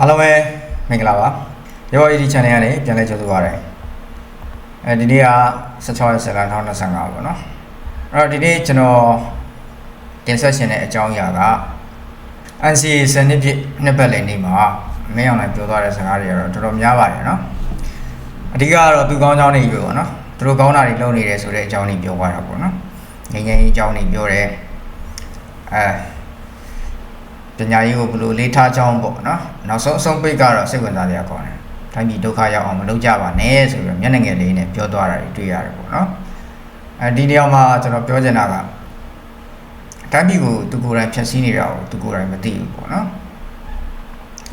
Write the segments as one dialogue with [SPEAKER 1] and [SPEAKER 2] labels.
[SPEAKER 1] အားလုံးပဲမင်္ဂလာပါရော AD channel ကနေပြန်လည်ကြိုဆိုပါရစေအဲဒီနေ့က16ရက်7လ2025ပေါ့နော်အဲ့တော့ဒီနေ့ကျွန်တော်တင်ဆက်ရှင်တဲ့အကြောင်းအရာက NCA စနစ်ပြည့်နှစ်ပတ်လည်နေ့မှာမင်းအောင်နိုင်ပြောသွားတဲ့စကားတွေကတော့တော်တော်များပါတယ်နော်အဓိကကတော့သူကောင်းကြောင်းတွေပြောပေါ့နော်သူတို့ကောင်းတာတွေလုပ်နေတယ်ဆိုတဲ့အကြောင်းတွေပြောသွားတာပေါ့နော်ငញ្ញင်းအကြောင်းတွေပြောတယ်အဲ ပညာရေးကိုဘယ်လိုလေးထားကြောင်းပေါ့နော်နောက်ဆုံးအဆုံးပိတ်ကတော့စိတ်ဝင်စားစရာကောင်းတယ်တိုင်းပြည်ဒုက္ခရောက်အောင်မလုပ်ကြပါနဲ့ဆိုပြီးတော့မျက်နှာငယ်လေးနဲ့ပြောသွားတာတွေတွေ့ရတယ်ပေါ့နော်အဲဒီနေရာမှာကျွန်တော်ပြောချင်တာကတိုင်းပြည်ကိုသူကိုယ်တိုင်ဖြည့်ဆည်းနေတာကိုသူကိုယ်တိုင်မသိဘူးပေါ့နော်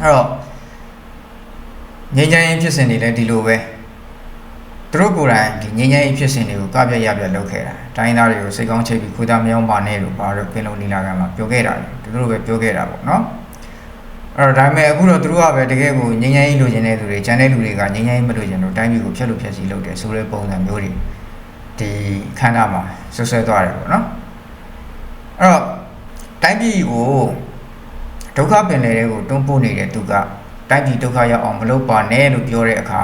[SPEAKER 1] အဲ့တော့ငញ្ញင်းဖြစ်စဉ်တွေလည်းဒီလိုပဲ သူတို့ကိုယ်တိုင်ဒီငင်းငယ်ဖြစ်စဉ်တွေကိုကပြရပြလုပ်ခဲ့တာတိုင်းသားတွေကိုစိတ်ကောင်းချိတ်ပြီးခွေးသားမယောင်းပါနဲ့လို့ပါတော့ပင်လုံးနီလာကမှာပြောခဲ့တာသူတို့ပဲပြောခဲ့တာပေါ့နော်အဲ့တော့ဒါပေမဲ့အခုတော့သူတို့ကပဲတကယ်ကိုငင်းငယ်လိုချင်တဲ့သူတွေဂျန်တဲ့လူတွေကငင်းငယ်မလိုချင်တော့တိုင်းပြည်ကိုဖျက်လို့ဖျက်ဆီးလုပ်တယ်ဆိုတဲ့ပုံစံမျိုးတွေဒီခန္ဓာမှာဆွဆွဲသွားတယ်ပေါ့နော်အဲ့တော့တိုင်းပြည်ကိုဒုက္ခပင်လယ်တွေကိုတွန်းပို့နေတဲ့သူကတိုင်းပြည်ဒုက္ခရောက်အောင်မလုပ်ပါနဲ့လို့ပြောတဲ့အခါ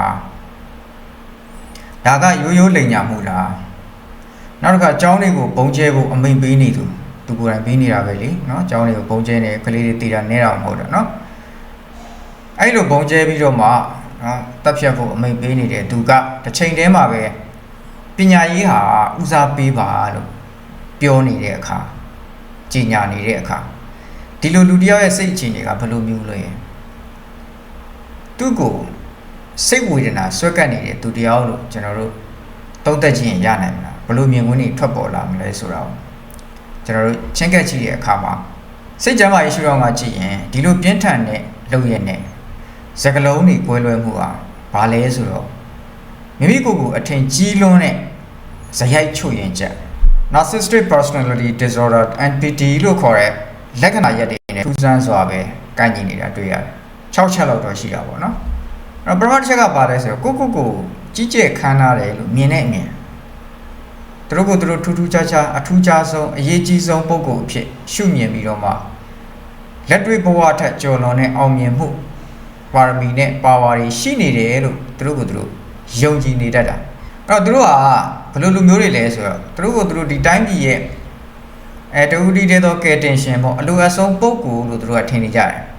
[SPEAKER 1] ဒါကရိုးရိုးလိန်ညာမှုလားနောက်တစ်ခါကျောင်းတွေကိုပုံကျဲဖို့အမိန်ပေးနေသူသူကိုယ်တိုင်ပေးနေတာပဲလေနော်ကျောင်းတွေကိုပုံကျဲနေကလေးတွေတည်တာနဲတာမဟုတ်တာနော်အဲ့လိုပုံကျဲပြီးတော့မှနော်တပ်ဖြတ်ဖို့အမိန်ပေးနေတဲ့သူကတစ်ချိန်တည်းမှာပဲပညာရေးဟာဦးစားပေးပါလို့ပြောနေတဲ့အခါကြီးညာနေတဲ့အခါဒီလိုလူတစ်ယောက်ရဲ့စိတ်အခြေအနေကဘယ်လိုမျိုးလဲသူ့ကို စိတ်ဝေဒနာဆွဲကပ်နေတဲ့သူတစ်ယောက်လို့ကျွန်တော်တို့သုံးသက်ခြင်းရနိုင်မလားဘယ်လိုမြင်ကွင်းတွေထွက်ပေါ်လာမလဲဆိုတာကိုကျွန်တော်တို့ချင်းကပ်ကြည့်တဲ့အခါမှာစိတ်ကြမ်းမာရေးရှုထောင့်ကကြည့်ရင်ဒီလိုပြင်းထန်တဲ့လုပ်ရတဲ့စကလုံးတွေကွဲလွဲမှုဟာဘာလဲဆိုတော့မိမိကိုယ်ကိုအထင်ကြီးလွန်းတဲ့ဇယိုက်ချွတ်ရင်ချက် narcissistic personality disorder NPD လို့ခေါ်တဲ့လက္ခဏာရက်တွေနဲ့ထူးဆန်းစွာပဲကိုင်ညီနေတာတွေ့ရတယ်။6ချက်လောက်တော့ရှိတာပေါ့နော်။ အဲ့တော့ပထမတစ်ချက်ကပါလဲဆိုတော့ကိုကိုကိုကြီးကျယ်ခမ်းနားတယ်လို့မြင်တဲ့အမြင်သူတို့ကိုသူတို့ထူးထူးခြားခြားအထူးခြားဆုံးအရေးကြီးဆုံးပုံကိုအဖြစ်ရှုမြင်ပြီးတော့မှလက်တွေ့ဘဝထက်ကျော်လွန်တဲ့အောင်မြင်မှုပါရမီနဲ့ပါဝါတွေရှိနေတယ်လို့သူတို့ကိုသူတို့ယုံကြည်နေတတ်တာအဲ့တော့သူတို့ကဘယ်လိုလူမျိုးတွေလဲဆိုတော့သူတို့ကိုသူတို့ဒီတိုင်းပြည်ရဲ့အဲတူတီတဲ့တော့ကဲတင်ရှင်ပေါ့အလိုအဆုံးပုံကိုလို့သူတို့ကထင်နေကြတယ်။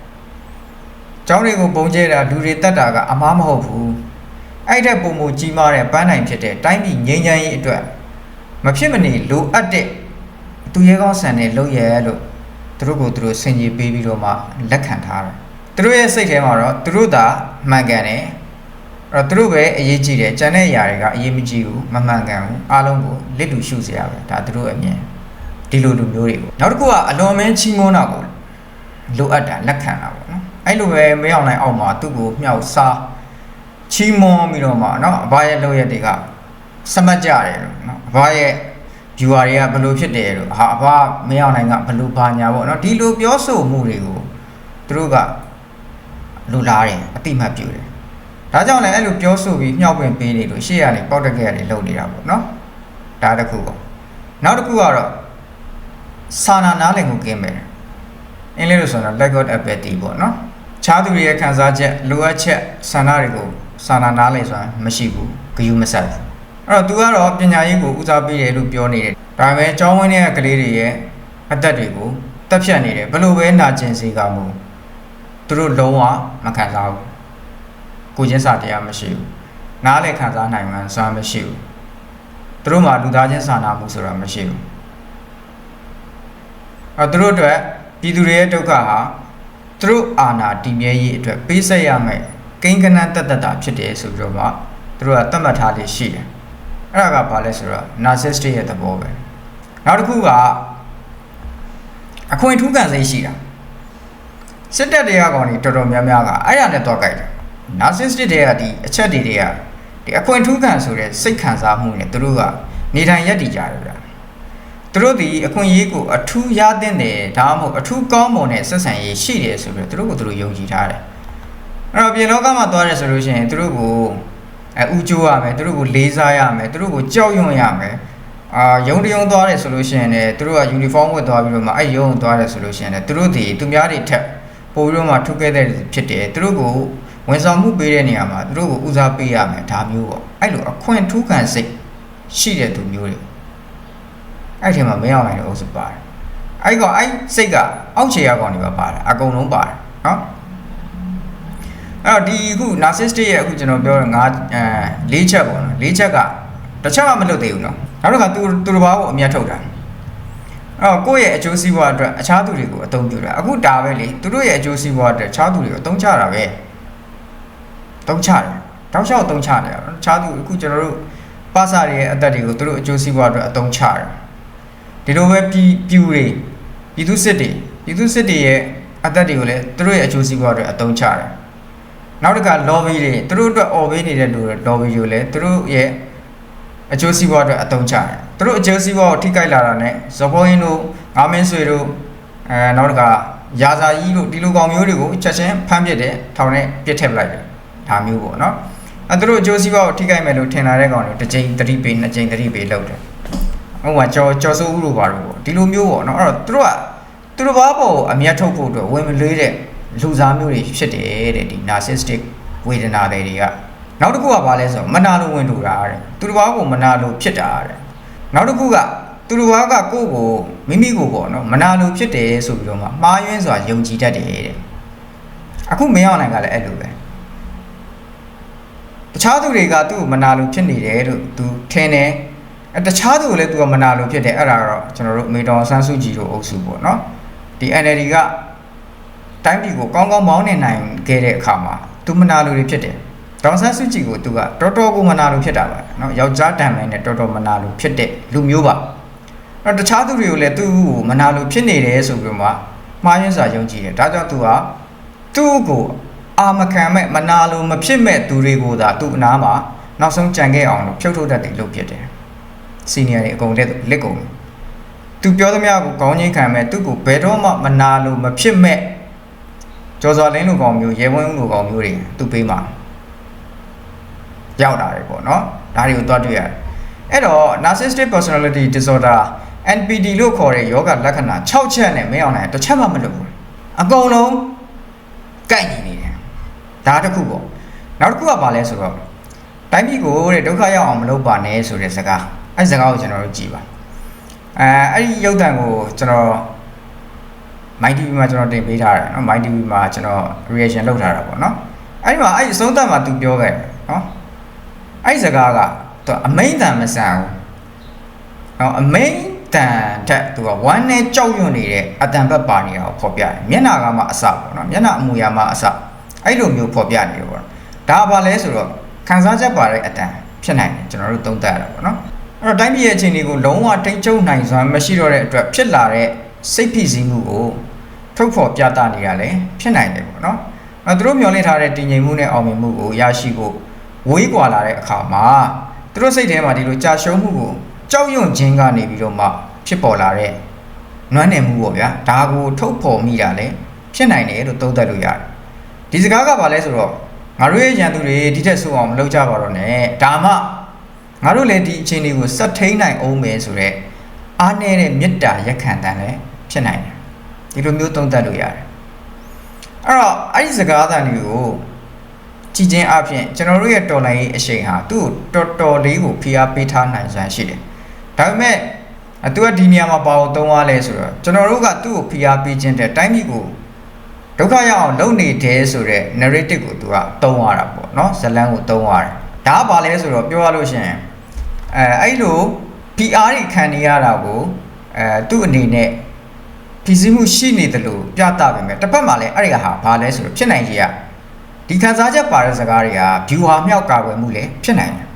[SPEAKER 1] ကျောင်းတွေကိုပုံကျဲတာလူတွေတတ်တာကအမားမဟုတ်ဘူး။အဲ့တဲ့ပုံမူကြီးမားတဲ့ပန်းနိုင်ဖြစ်တဲ့တိုင်းပြည်ငြိမ်းချမ်းရေးအတွက်မဖြစ်မနေလိုအပ်တဲ့သူရဲကောင်းဆန်တဲ့လုပ်ရဲလို့သူတို့ကိုသူတို့ဆင်ခြေပေးပြီးတော့မှလက်ခံထားတယ်။သူတို့ရဲ့စိတ်ထဲမှာတော့သူတို့သာမှန်ကန်တယ်။အဲ့တော့သူတို့ပဲအရေးကြီးတယ်။ကျန်တဲ့အရာတွေကအရေးမကြီးဘူးမမှန်ကန်ဘူးအားလုံးကိုလစ်တူရှုစရာပဲဒါသူတို့အမြင်ဒီလိုလူမျိုးတွေကိုနောက်တစ်ခုကအလွန်မင်းချီးမွမ်းတာကိုလိုအပ်တာလက်ခံတာပေါ့နော်။ အဲ့လိုပဲမရောက်နိုင်အောင်မှာသူ့ကိုမြောက်စားချီးမွမ်းပြီးတော့မှเนาะအဘရဲ့လုပ်ရက်တွေကစမတ်ကြတယ်လို့เนาะအဘရဲ့ viewer တွေကဘယ်လိုဖြစ်တယ်လို့ဟာအဘမရောက်နိုင်ကဘယ်လိုဘာညာပေါ့เนาะဒီလိုပြောဆိုမှုတွေကိုသူတို့ကလူလားတယ်အတိမတ်ပြုတယ်ဒါကြောင့်လည်းအဲ့လိုပြောဆိုပြီးမြှောက်ပင်ပေးနေလို့ရှေ့ကနေပေါက်တက်ကက်တွေလုပ်နေတာပေါ့เนาะဒါတစ်ခုပေါ့နောက်တစ်ခုကတော့စာနာနားလည်မှုကင်းမယ်အင်္ဂလိပ်လိုဆိုတော့ lack of empathy ပေါ့เนาะ ခြားသူတွေရဲ့ခံစားချက်လိုအပ်ချက်ဆန္ဒတွေကိုစာနာနားလည်ဆိုတာမရှိဘူးဂယုမဆက်ဘူးအဲ့တော့ तू ကတော့ပညာရေးကိုဦးစားပေးတယ်လို့ပြောနေတယ်ဒါပေမဲ့ကျောင်းဝင်းတဲ့ကလေးတွေရဲ့အသက်တွေကိုတက်ဖြတ်နေတယ်ဘလို့ပဲနာကျင်စေကမူသူတို့လုံးဝမခံစားဘူးကိုချင်းစာတရားမရှိဘူးနားလည်းခံစားနိုင်မှန်းစွမ်းမရှိဘူးသူတို့မှာလူသားချင်းစာနာမှုဆိုတာမရှိဘူးအဲ့သူတို့အတွက်ပြည်သူတွေရဲ့ဒုက္ခဟာ သူတို့အာဏာတည်မြဲရေးအတွက်ပေးဆက်ရမယ်ကိန်းကနန်းတတ်တတ်တာဖြစ်တယ်ဆိုပြီးတော့မှသူတို့ကသတ်မှတ်ထားလေးရှိတယ်အဲ့ဒါကဘာလဲဆိုတော့ narcissist ရဲ့သဘောပဲနောက်တစ်ခုကအခွင့်ထူးခံစိတ်ရှိတာစစ်တပ်တွေကကောင်တွေတော်တော်များများကအဲ့ရနဲ့တော့ကြိုက်တယ် narcissist တွေကဒီအချက်တွေတွေကဒီအခွင့်ထူးခံဆိုတဲ့စိတ်ခံစားမှုနဲ့သူတို့ကနေထိုင်ရက်တည်ကြတယ်ဗျာ သူတို့ဒီအခွင့်အရေးကိုအထူးရတဲ့တယ်ဒါမှမဟုတ်အထူးကောင်းမွန်တဲ့ဆက်ဆံရေးရှိတယ်ဆိုပြီးတော့သူတို့ကိုသူတို့ယုံကြည်ထားတယ်အဲ့တော့ပြင်လောကမှာသွားတယ်ဆိုလို့ရှိရင်သူတို့ကိုအဲဥကျိုးရမယ်သူတို့ကိုလေးစားရမယ်သူတို့ကိုကြောက်ရွံ့ရမယ်အာယုံတယုံသွားတယ်ဆိုလို့ရှိရင်လည်းသူတို့ကယူနီဖောင်းဝတ်သွားပြီးတော့မှအဲ့ယုံသွားတယ်ဆိုလို့ရှိရင်လည်းသူတို့ဒီသူများတွေထက်ပို့ပြီးတော့မှထုတ်ခဲ့တဲ့ဖြစ်တယ်သူတို့ကိုဝန်ဆောင်မှုပေးတဲ့နေရာမှာသူတို့ကိုဦးစားပေးရမယ်ဒါမျိုးပေါ့အဲ့လိုအခွင့်ထူးခံစိတ်ရှိတဲ့သူမျိုးတွေ အဲ့ဒီမှာမရောက်နိုင်တဲ့အုပ်စုပါတယ်အဲ့ကောင်အဲ့စိတ်ကအောက်ခြေရကောင်တွေပါပါတယ်အကုန်လုံးပါတယ်နော်အဲ့တော့ဒီအခု narcissistic ရဲ့အခုကျွန်တော်ပြောတဲ့ငါအဲ၄ချက်ပေါ့နော်၄ချက်ကတစ်ချက်မှမလွတ်သေးဘူးနော်နောက်တစ်ခါသူသူတစ်ပါးကိုအမျက်ထုတ်တာအဲ့တော့ကိုယ့်ရဲ့အကျိုးစီးပွားအတွက်အခြားသူတွေကိုအသုံးပြုတာအခုဒါပဲလေသူတို့ရဲ့အကျိုးစီးပွားအတွက်အခြားသူတွေကိုအသုံးချတာပဲသုံးချတယ်တောက်လျှောက်သုံးချတယ်အခြားသူအခုကျွန်တော်တို့ပါစာတွေရဲ့အသက်တွေကိုသူတို့အကျိုးစီးပွားအတွက်အသုံးချတယ် ဒီလိုပဲပြည်ပြူတွေပြည်သူစစ်တွေပြည်သူစစ်တွေရဲ့အသက်တွေကိုလည်းသူတို့ရဲ့အကျိုးစီးပွားအတွက်အသုံးချတယ်နောက်တစ်ခါ lobby တွေသူတို့အတွက်អော်ပေးနေတဲ့လူတွေ lobby တွေလည်းသူတို့ရဲ့အကျိုးစီးပွားအတွက်အသုံးချတယ်သူတို့အကျိုးစီးပွားကိုထိခိုက်လာတာနဲ့ဇဘောင်းတို့ငါမင်းဆွေတို့အဲနောက်တစ်ခါရာဇာကြီးတို့ဒီလိုကောင်မျိုးတွေကိုချက်ချင်းဖမ်းပစ်တယ်ထောင်နဲ့ပြစ်ထည့်ပလိုက်တယ်ဒါမျိုးပေါ့နော်အဲသူတို့အကျိုးစီးပွားကိုထိခိုက်မယ်လို့ထင်လာတဲ့ကောင်တွေတစ်ချိန်သတိပေးနှစ်ချိန်သတိပေးလုပ်တယ် ဟိုကကြော်ကြော်စိုးဦးလို့ပါလို့ပေါ့ဒီလိုမျိုးပေါ့နော်အဲ့တော့သူတို့ကသူတို့ဘာပေါ်အမျက်ထုတ်ဖို့အတွက်ဝင်မလေးတဲ့လူစားမျိုးတွေဖြစ်တယ်တဲ့ဒီ narcissistic ဝေဒနာတွေတွေကနောက်တစ်ခုကဘာလဲဆိုတော့မနာလိုဝင်တူတာတဲ့သူတို့ဘာကိုမနာလိုဖြစ်တာတဲ့နောက်တစ်ခုကသူတို့ဘာကကိုယ့်ကိုမိမိကိုပေါ့နော်မနာလိုဖြစ်တယ်ဆိုပြီးတော့မှမှားယွင်းစွာယုံကြည်တတ်တယ်တဲ့အခုမင်းအောင်နိုင်ကလည်းအဲ့လိုပဲတခြားသူတွေကသူ့ကိုမနာလိုဖြစ်နေတယ်လို့သူထင်တယ် အဲတခြားသူကိုလည်းသူကမနာလို့ဖြစ်တယ်အဲ့ဒါကတော့ကျွန်တော်တို့အမေတော်ဆန်းစုကြည်တို့အုပ်စုပေါ့နော်ဒီ NLD ကတိုင်းပြည်ကိုကောင်းကောင်းမောင်းနေနိုင်ခဲ့တဲ့အခါမှာသူမနာလို့ဖြစ်တယ်ဒေါ်ဆန်းစုကြည်ကိုသူကတော်တော်ကိုမနာလို့ဖြစ်တာပါနော်ယောက်ျားတန်မိုင်းနဲ့တော်တော်မနာလို့ဖြစ်တဲ့လူမျိုးပါအဲ့တခြားသူတွေကိုလည်းသူ့ကိုမနာလို့ဖြစ်နေတယ်ဆိုပြီးမှမှားယွင်းစွာယုံကြည်တယ်ဒါကြောင့်သူကသူ့ကိုအာမခံမဲ့မနာလို့မဖြစ်မဲ့သူတွေကိုသာသူ့အနာမှာနောက်ဆုံးကြံခဲ့အောင်လို့ဖြုတ်ထုတ်တတ်တယ်လို့ဖြစ်တယ် စီနီယာတွေအကုန်လက်လက်ကုန်သူပြောသမျှကိုကောင်းချင်းခံမဲ့သူ့ကိုဘယ်တော့မှမနာလိုမဖြစ်မဲ့ကျော်စော်လင်းလိုကောင်မျိုးရဲဝင်းလိုကောင်မျိုးတွေသူ့ပေးမှာရောက်လာတယ်ပေါ့နော်ဒါတွေကိုသွားတွေ့ရတယ်အဲ့တော့ narcissistic personality disorder NPD လို့ခေါ်တဲ့ယောဂလက္ခဏာ6ချက်နဲ့မင်းအောင်နိုင်တစ်ချက်မှမလွတ်ဘူးအကုန်လုံးကိုက်နေနေတယ်ဒါတစ်ခုပေါ့နောက်တစ်ခုကဘာလဲဆိုတော့တိုင်းပြည်ကိုတဲ့ဒုက္ခရောက်အောင်မလုပ်ပါနဲ့ဆိုတဲ့စကား အဲ့စကားကိုကျွန်တော်တို့ကြည်ပါအဲအဲ့ဒီရုပ်တံကိုကျွန်တော် MyTV မှာကျွန်တော်တင်ပေးထားတယ်နော် MyTV မှာကျွန်တော် reaction လုပ်ထားတာပေါ့နော်အဲ့ဒီမှာအဲ့အဆုံးသတ်မှာသူပြောခဲ့နော်အဲ့စကားကသူအမိန်တန်မဆန်ဘူးနော်အမိန်တန်ထက်သူကဝမ်းနဲ့ကြောက်ရွံ့နေတဲ့အတန်ဘက်ပါနေတာကိုဖော်ပြတယ်မျက်နာကမှအစပေါ့နော်မျက်နာအမူအရာမှအစအဲ့လိုမျိုးဖော်ပြနေတယ်ပေါ့ဒါဘာလဲဆိုတော့ခံစားချက်ပါတဲ့အတန်ဖြစ်နိုင်တယ်ကျွန်တော်တို့သုံးသပ်ရတာပေါ့နော် တော့တိုင်းပြည်ရဲ့အခြေအနေကိုလုံးဝထိန်းချုပ်နိုင်စွမ်းမရှိတော့တဲ့အတွက်ဖြစ်လာတဲ့စိတ်ဖိစီးမှုကိုထုတ်ဖော်ပြသနေရလဲဖြစ်နိုင်တယ်ပေါ့နော်။အဲသူတို့မျှော်လင့်ထားတဲ့တည်ငြိမ်မှုနဲ့အောင်မြင်မှုကိုရရှိဖို့ဝေးကွာလာတဲ့အခါမှာသူတို့စိတ်ထဲမှာဒီလိုကြာရှုံးမှုကိုကြောက်ရွံ့ခြင်းကနေပြီးတော့မှဖြစ်ပေါ်လာတဲ့နွမ်းနယ်မှုပေါ့ဗျာ။ဒါကိုထုတ်ဖော်မိတာလဲဖြစ်နိုင်တယ်လို့သုံးသပ်လို့ရတယ်။ဒီစကားကဘာလဲဆိုတော့ငါတို့ရဲ့ရန်သူတွေဒီထက်ဆိုးအောင်မလုပ်ကြပါတော့နဲ့။ဒါမှ ငါတို့လည်းဒီအခြေအနေကိုစက်ထိန်နိုင်အောင်မယ်ဆိုတော့အားနည်းတဲ့မေတ္တာရက်ခံတန်လည်းဖြစ်နိုင်တယ်ဒီလိုမျိုးသုံးသပ်လို့ရတယ်အဲ့တော့အဲ့ဒီစကားသံတွေကိုကြည်ချင်းအဖြစ်ကျွန်တော်တို့ရဲ့တော်လိုင်းရေးအရှိန်ဟာသူ့ကိုတော်တော်လေးကိုဖိအားပေးထားနိုင်စွမ်းရှိတယ်ဒါပေမဲ့သူကဒီနေရာမှာပါအောင်သုံးရလဲဆိုတော့ကျွန်တော်တို့ကသူ့ကိုဖိအားပေးခြင်းတဲ့တိုင်းပြည်ကိုဒုက္ခရောက်အောင်လုပ်နေတယ်ဆိုတော့ narrative ကိုသူကသုံးရတာပေါ့နော်ဇလန်းကိုသုံးရတယ်ဒါကဘာလဲဆိုတော့ပြောရလို့ရှိရင် အဲအဲ့လို PR တွေခံနေရတာကိုအဲသူ့အနေနဲ့ပြည်စည်းမှုရှိနေတယ်လို့ပြသပေမဲ့တစ်ဖက်မှာလည်းအဲ့ဒီဟာဘာလဲဆိုတော့ဖြစ်နိုင်ကြီးကဒီခံစားချက်ပါတဲ့စကားတွေက view ဟာမြောက်ကာကွယ်မှုလည်းဖြစ်နိုင်တယ်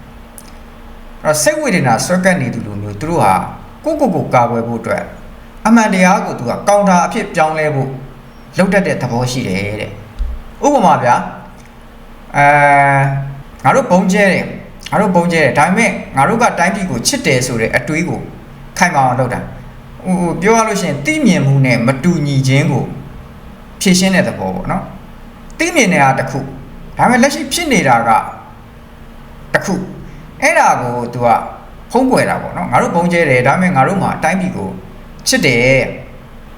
[SPEAKER 1] အဲ့တော့စိတ်ဝေဒနာဆွဲကပ်နေသူလူမျိုးသူတို့ဟာကိုယ့်ကိုယ်ကိုကာကွယ်ဖို့အတွက်အမှန်တရားကိုသူကကောင်တာအဖြစ်ပြောင်းလဲဖို့လုပ်တတ်တဲ့သဘောရှိတယ်တဲ့ဥပမာဗျာအဲငါတို့ဘုံကျဲတယ် ငါတို့ဘုံကျဲတယ်ဒါပေမဲ့ငါတို့ကတိုင်းပြည်ကိုချစ်တယ်ဆိုတဲ့အတွေးကိုခိုင်မာအောင်လုပ်တာဟိုပြောရလို့ရှိရင်သိမြင်မှုနဲ့မတူညီခြင်းကိုဖြည့်ရှင်းတဲ့သဘောပေါ့နော်သိမြင်နေတာတစ်ခုဒါပေမဲ့လက်ရှိဖြစ်နေတာကတစ်ခုအဲ့ဒါကို तू ကဖုံးကွယ်တာပေါ့နော်ငါတို့ဘုံကျဲတယ်ဒါပေမဲ့ငါတို့မှာအတိုင်းပြည်ကိုချစ်တယ်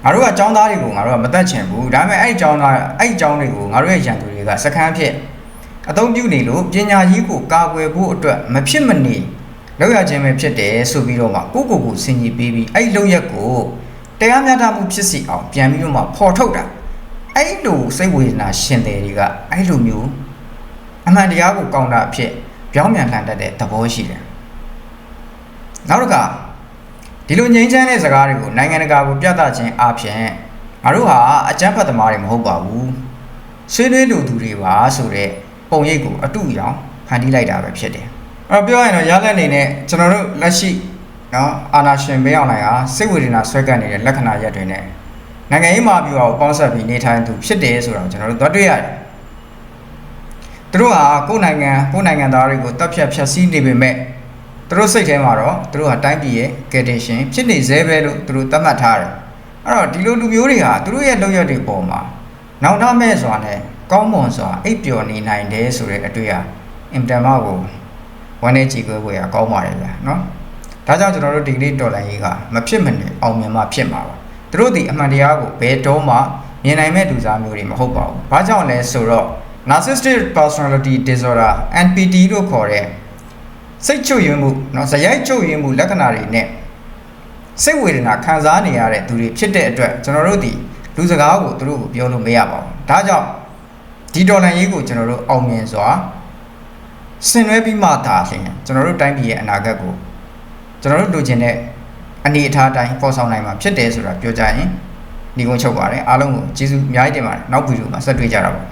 [SPEAKER 1] ငါတို့ကအကြောင်းသားတွေကိုငါတို့ကမတက်ချင်ဘူးဒါပေမဲ့အဲ့ဒီအကြောင်းသားအဲ့ဒီအကြောင်းတွေကိုငါတို့ရဲ့ရန်သူတွေကစကန်းဖြစ် အသုံးပြုနေလို့ပညာကြီးကိုကာကွယ်ဖို့အတွက်မဖြစ်မနေလောက်ရခြင်းပဲဖြစ်တယ်ဆိုပြီးတော့မှကိုကိုကိုစင်ကြီးပေးပြီးအဲ့ဒီလောက်ရက်ကိုတရားမျှတမှုဖြစ်စီအောင်ပြန်ပြီးတော့မှဖော်ထုတ်တာအဲ့လိုစိတ်ဝေဒနာရှင်တယ်တွေကအဲ့လိုမျိုးအမှန်တရားကိုကောင်းတာအဖြစ်ပြောင်းပြန်လှန်တတ်တဲ့သဘောရှိတယ်နောက်တစ်ခါဒီလိုငြိမ်းချမ်းတဲ့စကားတွေကိုနိုင်ငံတကာကိုပြသခြင်းအပြင်ငါတို့ဟာအကြမ်းဖက်သမားတွေမဟုတ်ပါဘူးဆွေးနွေးလူသူတွေပါဆိုတော့ ပုံရိပ်ကိုအတူရောင်ဖန်တီးလိုက်တာပဲဖြစ်တယ်အဲ့တော့ပြောရရင်တော့ရလက်အနေနဲ့ကျွန်တော်တို့လက်ရှိနော်အာနာရှင်ဘေးအောင်လိုက်ဟာစိတ်ဝေဒနာဆွဲကပ်နေတဲ့လက္ခဏာရက်တွေနဲ့နိုင်ငံရေးမှာပြောအောင်ပေါင်းဆက်ပြီးနေထိုင်သူဖြစ်တယ်ဆိုတော့ကျွန်တော်တို့သွားတွေ့ရတယ်သူတို့ဟာကိုယ်နိုင်ငံကိုယ်နိုင်ငံသားတွေကိုတပ်ဖြတ်ဖြတ်စည်းနေပေမဲ့သူတို့စိတ်ထဲမှာတော့သူတို့ဟာတိုင်းပြည်ရဲ့ကယ်တင်ရှင်ဖြစ်နေသေးပဲလို့သူတို့သတ်မှတ်ထားတယ်အဲ့တော့ဒီလိုလူမျိုးတွေဟာသူတို့ရဲ့လုပ်ရက်တွေပေါ်မှာနောက်ထပ်မဲ့စွာနဲ့ ကောင်းမွန်စွာအိပ်ပျော်နေနိုင်တယ်ဆိုတဲ့အတွေ့အအင်တန်မကိုဝမ်းနေကြည့်ခွဲခွဲရကောင်းပါတယ်ဗျာနော်ဒါကြောင့်ကျွန်တော်တို့ဒီကနေ့တော်လိုင်းကြီးကမဖြစ်မနေအောင်မြင်မှဖြစ်မှာပါသူတို့ဒီအမှန်တရားကိုဘယ်တော့မှမြင်နိုင်မဲ့လူစားမျိုးတွေမဟုတ်ပါဘူးဘာကြောင့်လဲဆိုတော့ narcissistic personality disorder NPD လို့ခေါ်တဲ့ စိတ်ချုပ်ယွင်းမှုเนาะဇယိုက်ချုပ်ယွင်းမှုလက္ခဏာတွေနဲ့စိတ်ဝေဒနာခံစားနေရတဲ့သူတွေဖြစ်တဲ့အတွက်ကျွန်တော်တို့ဒီလူစကားကိုသူတို့ကိုပြောလို့မရပါဘူးဒါကြောင့် ဒီဒေါ်လာရေးကိုကျွန်တော်တို့အောင်မြင်စွာဆင်နွှဲပြီးမှသာလျှင်ကျွန်တော်တို့တိုင်းပြည်ရဲ့အနာဂတ်ကိုကျွန်တော်တို့လိုချင်တဲ့အနေအထားအတိုင်းပေါ်ဆောင်နိုင်မှာဖြစ်တယ်ဆိုတာပြောကြရင်ဒီကုန်းချုပ်ပါတယ်အားလုံးကိုကျေးဇူးအများကြီးတင်ပါတယ်နောက်ဗီဒီယိုမှာဆက်တွေ့ကြတာပါ